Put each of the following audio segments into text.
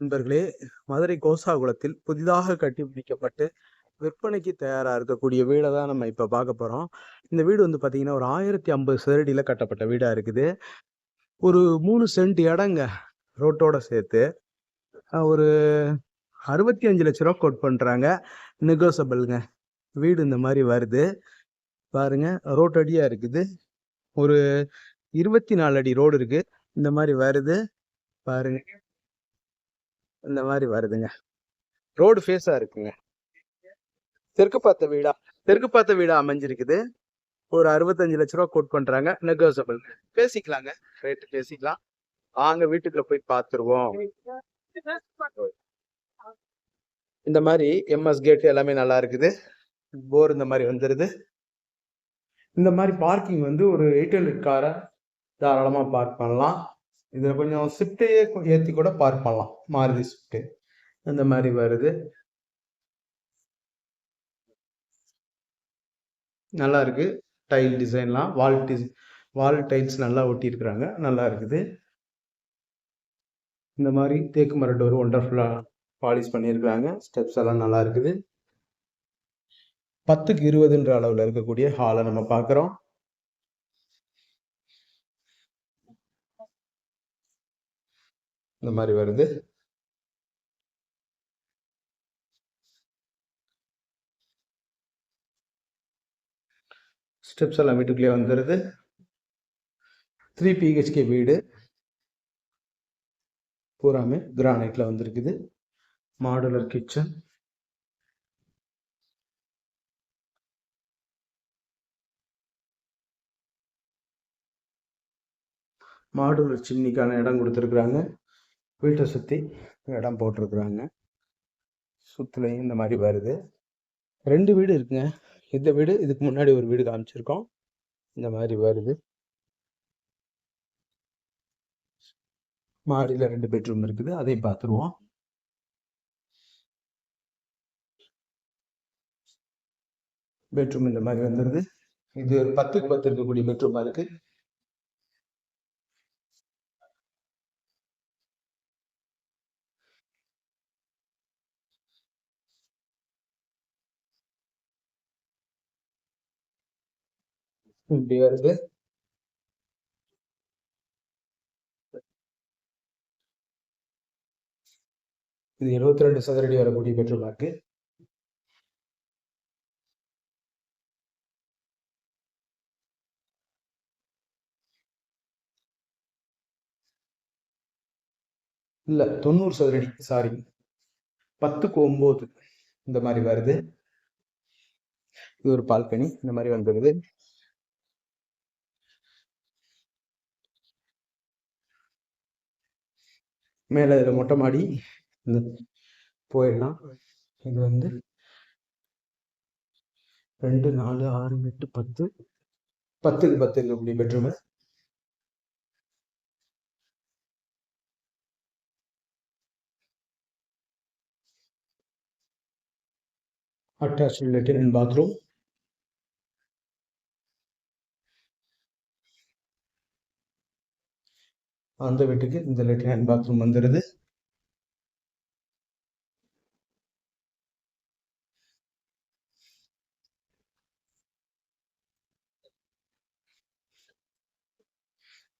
நண்பர்களே மதுரை கோசாகுளத்தில் புதிதாக கட்டி முடிக்கப்பட்டு விற்பனைக்கு தயாராக இருக்கக்கூடிய வீடை தான் நம்ம இப்போ பார்க்க போகிறோம் இந்த வீடு வந்து பார்த்தீங்கன்னா, ஒரு ஆயிரத்தி ஐம்பது சதுரடியில் கட்டப்பட்ட வீடாக இருக்குது. ஒரு மூணு சென்ட் இடங்க ரோட்டோட சேர்த்து. ஒரு அறுபத்தி அஞ்சு லட்ச ரூபா கோட் பண்ணுறாங்க நெகோசபிள்ங்க. வீடு இந்த மாதிரி வருது. பாருங்க ரோட்டடியாக இருக்குது. ஒரு 24 அடி ரோடு இருக்குது இந்த மாதிரி வருது. பாருங்க. இந்த மாதிரி வருதுங்க. ரோடு ஃபேஸா இருக்குங்க. தெற்கு பார்த்த வீடா தெற்கு பார்த்த வீடா அமைஞ்சிருக்குது. ஒரு அறுபத்தஞ்சு லட்ச ரூபா கோட் பண்றாங்க. நெகோசபிள். பேசிக்கலாங்க. ரேட்டு பேசிக்கலாம். வாங்க வீட்டுக்குள்ள போய் பார்த்துருவோம். இந்த மாதிரி எம்எஸ் கேட் எல்லாமே நல்லா இருக்குது. போர் இந்த மாதிரி வந்துடுது இந்த மாதிரி பார்க்கிங் வந்து ஒரு எயிட் ஹண்ட்ரட் காரை தாராளமாக பார்க் பண்ணலாம். இதில் கொஞ்சம் ஸ்விஃப்ட்டையே ஏற்றி கூட பார்க் பண்ணலாம். மாருதி ஸ்விஃப்ட். அந்த மாதிரி வருது. நல்லா இருக்கு. டைல் டிசைன்லாம் வால் டிஸ் வால் டைல்ஸ் நல்லா ஒட்டியிருக்கிறாங்க. நல்லா இருக்குது. இந்த மாதிரி தேக்கு மர டோர் ஒண்டர்ஃபுல்லாக பாலிஷ் பண்ணியிருக்கிறாங்க. ஸ்டெப்ஸ் எல்லாம் நல்லா இருக்குது. பத்துக்கு இருபதுன்ற அளவில் இருக்கக்கூடிய ஹாலை நம்ம பார்க்குறோம். இந்த மாதிரி வருது. ஸ்டெப்ஸ் எல்லாம் வீட்டுக்குள்ளேயே வந்துருது. த்ரீ பிஹெச்கே வீடு. பூராமே கிரானைட்ல வந்திருக்குது. Modular kitchen. மாடுலர் சிம்னிக்கான இடம் கொடுத்துருக்குறாங்க வீட்டை சுற்றி இடம் போட்டிருக்குறாங்க சுற்றுலையும் இந்த மாதிரி வருது. ரெண்டு வீடு இருக்குங்க. இந்த வீடு இதுக்கு முன்னாடி ஒரு வீடு காமிச்சிருக்கோம். இந்த மாதிரி வருது. மாடியில் ரெண்டு பெட்ரூம் இருக்குது. அதையும் பார்த்துருவோம். பெட்ரூம் இந்த மாதிரி வந்துடுது இது ஒரு 10க்கு 10 இருக்கக்கூடிய பெட்ரூமாக இருக்குது இப்படி வருது. இது 72 சதுரடி வரக்கூடிய பெட்ரூமா இருக்கு. இல்ல 90 சதுரடி சாரி. 10க்கு 9 இந்த மாதிரி வருது. இது ஒரு பால்கனி இந்த மாதிரி வந்துருது. மேலே இதில் மொட்டை மாடி. இந்த போயிடலாம். இது வந்து 2, 4, 6, 8, 10 10க்கு 10 அப்படி பெட்ரூமு. அட்டாச் லெட்டின் பாத்ரூம். அந்த வீட்டுக்கு இந்த லெட்டின் அண்ட் பாத்ரூம் வந்துருது.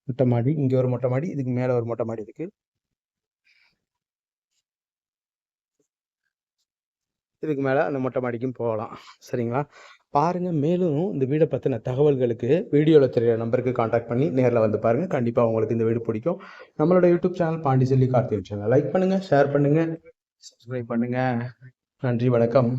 மொட்டை மாடி. இங்க ஒரு மொட்டை மாடி. இதுக்கு மேல ஒரு மொட்டை மாடி இருக்கு. இதுக்கு மேல அந்த மொட்டை மாடிக்கும் போகலாம். சரிங்களா? பாருங்க மேலும் இந்த வீடை பற்றின தகவல்களுக்கு வீடியோவில் தெரியிற நம்பருக்கு காண்டாக்ட் பண்ணி நேரில் வந்து பாருங்க. கண்டிப்பாக உங்களுக்கு இந்த வீடு பிடிக்கும். நம்மளோட YouTube channel Pondicherry Karthikeyan channel like பண்ணுங்க, ஷேர் பண்ணுங்க, சப்ஸ்கிரைப் பண்ணுங்க. நன்றி, வணக்கம்.